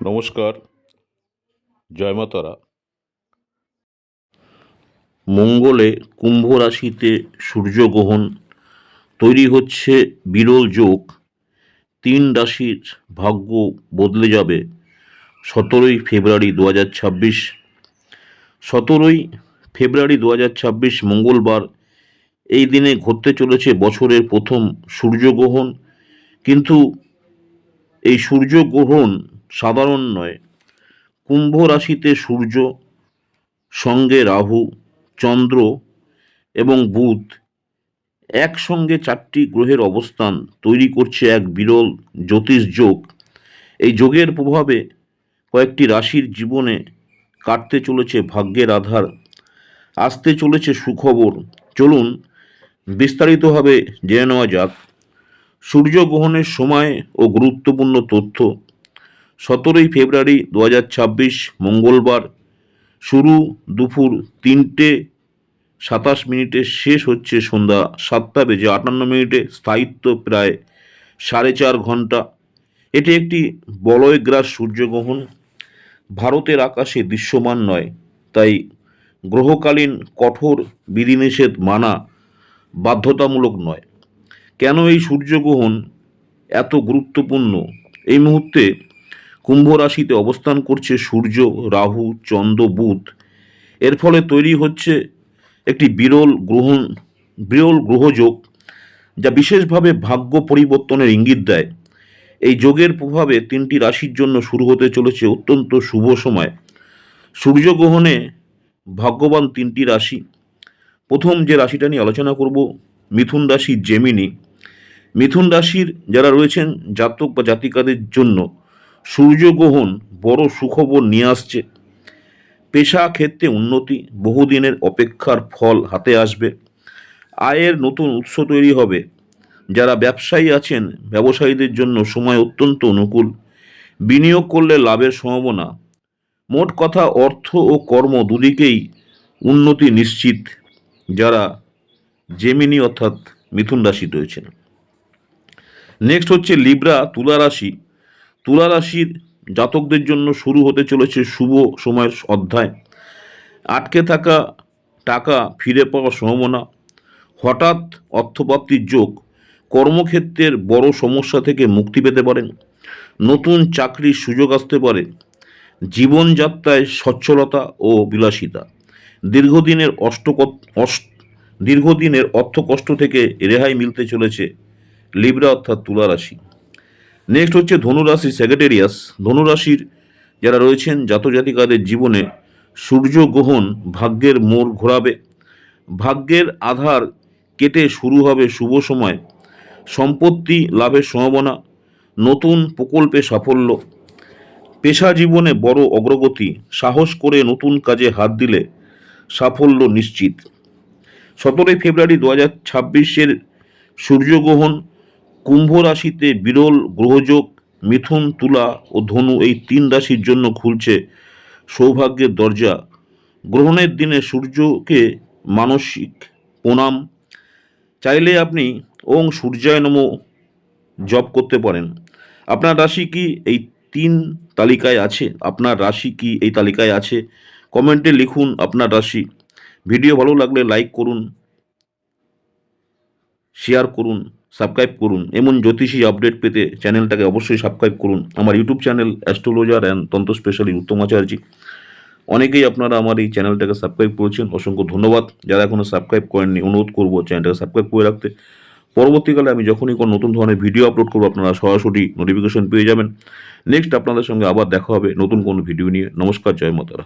নমস্কার, জয় মা মঙ্গলে কুম্ভ রাশিতে সূর্যগ্রহণ তৈরি হচ্ছে বিরল যোগ। তিন রাশির ভাগ্য বদলে যাবে সতেরোই ফেব্রুয়ারি দু হাজার ছাব্বিশ। সতেরোই ফেব্রুয়ারি দু হাজার ছাব্বিশ মঙ্গলবার, এই দিনে ঘটতে চলেছে বছরের প্রথম সূর্যগ্রহণ কিন্তু এই সূর্যগ্রহণ সাধারণ নয় কুম্ভ রাশিতে সূর্য, সঙ্গে রাহু, চন্দ্র এবং বুধ একসঙ্গে চারটি গ্রহের অবস্থান তৈরি করছে এক বিরল জ্যোতিষ যোগ। এই যোগের প্রভাবে কয়েকটি রাশির জীবনে কাটতে চলেছে ভাগ্যের আধার, আসতে চলেছে সুখবর। চলুন বিস্তারিতভাবে জেনে নেওয়া যাক। সূর্যগ্রহণের সময় ও গুরুত্বপূর্ণ তথ্য সতেরোই ফেব্রুয়ারি দু হাজার ছাব্বিশ, মঙ্গলবার শুরু দুপুর তিনটে, সাতাশ মিনিটে শেষ হচ্ছে সন্ধ্যা সাতটা বেজে আটান্ন মিনিটে, স্থায়িত্ব প্রায় সাড়ে চার ঘণ্টা। এটি একটি বলয়গ্রাস সূর্যগ্রহণ। ভারতের আকাশে দৃশ্যমান নয়, তাই গ্রহকালীন কঠোর বিধিনিষেধ মানা বাধ্যতামূলক নয়। কেন এই সূর্যগ্রহণ এত গুরুত্বপূর্ণ? এই মুহূর্তে কুম্ভ রাশিতে অবস্থান করছে সূর্য, রাহু, চন্দ্র, বুধ। এর ফলে তৈরি হচ্ছে একটি বিরল গ্রহণ বিরল গ্রহযোগ যা বিশেষভাবে ভাগ্য পরিবর্তনের ইঙ্গিত দেয়। এই যোগের প্রভাবে তিনটি রাশির জন্য শুরু হতে চলেছে অত্যন্ত শুভ সময়। সূর্যগ্রহণে ভাগ্যবান তিনটি রাশি। প্রথম যে রাশিটা নিয়ে আলোচনা করব, মিথুন রাশি জেমিনি মিথুন রাশির যারা রয়েছেন, জাতক বা জাতিকাদের জন্য সূর্যগ্রহণ বড় সুখবর নিয়ে আসছে। পেশা ক্ষেত্রে উন্নতি, বহুদিনের অপেক্ষার ফল হাতে আসবে। আয়ের নতুন উৎস তৈরি হবে। যারা ব্যবসায়ী আছেন, ব্যবসায়ীদের জন্য সময় অত্যন্ত অনুকূল। বিনিয়োগ করলে লাভের সম্ভাবনা। মোট কথা, অর্থ ও কর্ম দুদিকেই উন্নতি নিশ্চিত। যারা জেমিনি অর্থাৎ মিথুন রাশি রয়েছেন। নেক্সট হচ্ছে লিব্রা তুলা রাশি। তুলা রাশির জাতকদের জন্য শুরু হতে চলেছে শুভ সময়ের অধ্যায়। আটকে থাকা টাকা ফিরে পাওয়ার সম্ভাবনা। হঠাৎ অর্থপ্রাপ্তির যোগ কর্মক্ষেত্রের বড় সমস্যা থেকে মুক্তি পেতে পারেন। নতুন চাকরির সুযোগ আসতে পারে। জীবনযাত্রায় সচ্ছলতা ও বিলাসিতা। দীর্ঘদিনের অষ্ট দীর্ঘদিনের অর্থকষ্ট থেকে রেহাই মিলতে চলেছে লিব্রা অর্থাৎ তুলা রাশি। নেক্সট হচ্ছে ধনুরাশি সেক্রেটেরিয়াস ধনুরাশির যারা রয়েছেন, জাতজাতিকাদের জীবনে সূর্যগ্রহণ ভাগ্যের মোড় ঘোরাবে। ভাগ্যের আধার কেটে শুরু হবে শুভ সময়। সম্পত্তি লাভের সম্ভাবনা। নতুন প্রকল্পে সাফল্য। পেশা জীবনে বড় অগ্রগতি। সাহস করে নতুন কাজে হাত দিলে সাফল্য নিশ্চিত। সতেরোই ফেব্রুয়ারি দু হাজার ছাব্বিশের সূর্যগ্রহণ কুম্ভ রাশিতে বিরল গ্রহযোগ, মিথুন, তুলা ও ধনু এই তিন রাশির জন্য খুলছে সৌভাগ্যের দরজা। গ্রহণের দিনে সূর্যকে মানসিক প্রণাম। চাইলে আপনি ওং সূর্যায় নম জপ করতে পারেন। আপনার রাশি কি এই তিন তালিকায় আছে? আপনার রাশি কি এই তালিকায় আছে? কমেন্টে লিখুন আপনার রাশি। ভিডিও ভালো লাগলে লাইক করুন। শেয়ার করুন সাবস্ক্রাইব করুন। এমন জ্যোতিষী আপডেট পেতে চ্যানেলটাকে অবশ্যই সাবস্ক্রাইব করুন। আমার YouTube channel astrologer and tantra specially Uttam Acharya. অনেকেই আপনারা আমার এই চ্যানেলটাকে সাবস্ক্রাইব করেছেন, অসংখ্য ধন্যবাদ। যারা এখনও সাবস্ক্রাইব করেননি, অনুরোধ করব চ্যানেলটাকে সাবস্ক্রাইব করে রাখতে। পরবর্তীকালে আমি যখনই কোনো নতুন ধরনের ভিডিও আপলোড করব, আপনারা সরাসরি নোটিফিকেশন পেয়ে যাবেন। নেক্সট আপনাদের সঙ্গে আবার দেখা হবে নতুন কোনো ভিডিও নিয়ে। নমস্কার, জয় মাতারা।